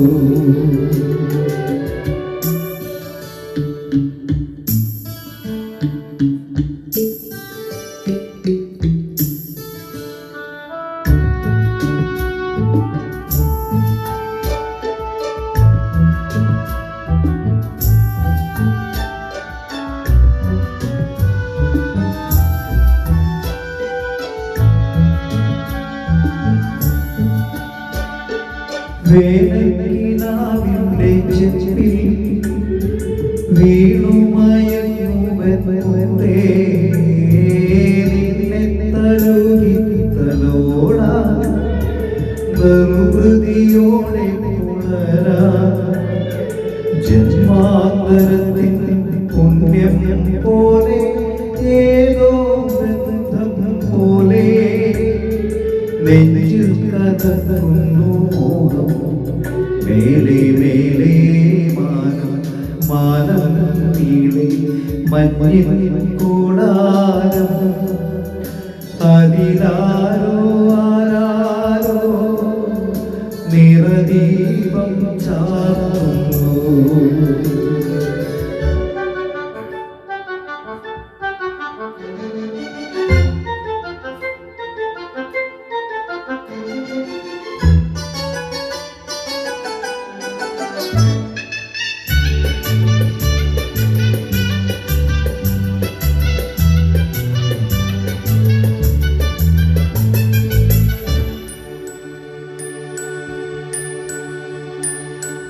ചാർത്തുന്നു വേനൽക്കിനാവിന്റെ ചെപ്പിൽ വീണുമയങ്ങുമെന്നേ നിന്നെ തലോടി ബഹുഹൃതിയോടെ പുണരാ ജന്മാന്തരത്തിൻ പുണ്യം പോലെ ഏതോ ബന്ധം പോലെ. നെഞ്ചിൽ മോഹം മേലെ മേലെ മാനം മാനം നീളെ കൂടാരം. അതിലാരോ ആരാരോ നിറദീപം ചാർത്തുന്നു.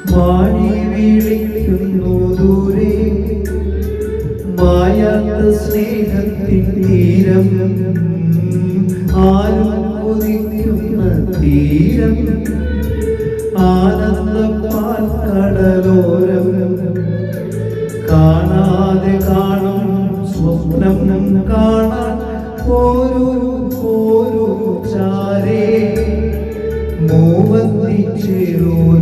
വാണി വീഴിക്കുന്നു ദൂരെ. മായാത്ത സ്നേഹത്തിൻ തീരം. ആരും കൊതിക്കുന്ന തീരം. ആനന്ദപ്പാൽ കടലോരം കാണാതെ കാണും സ്വപ്നം കാണാൻ പോരൂ പോരൂ ചാരേ. മൂവത്തി മുത്തേ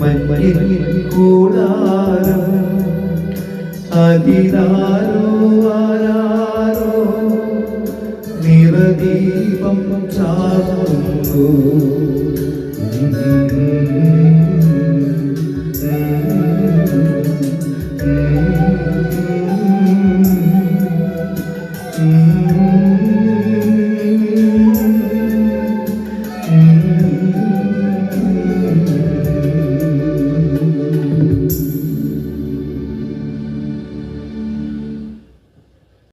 മഞ്ഞിൻ കൂടാരം അതിലാരോ ആരാരോ നിറദീപം ചാർന്നു Mm-hmm.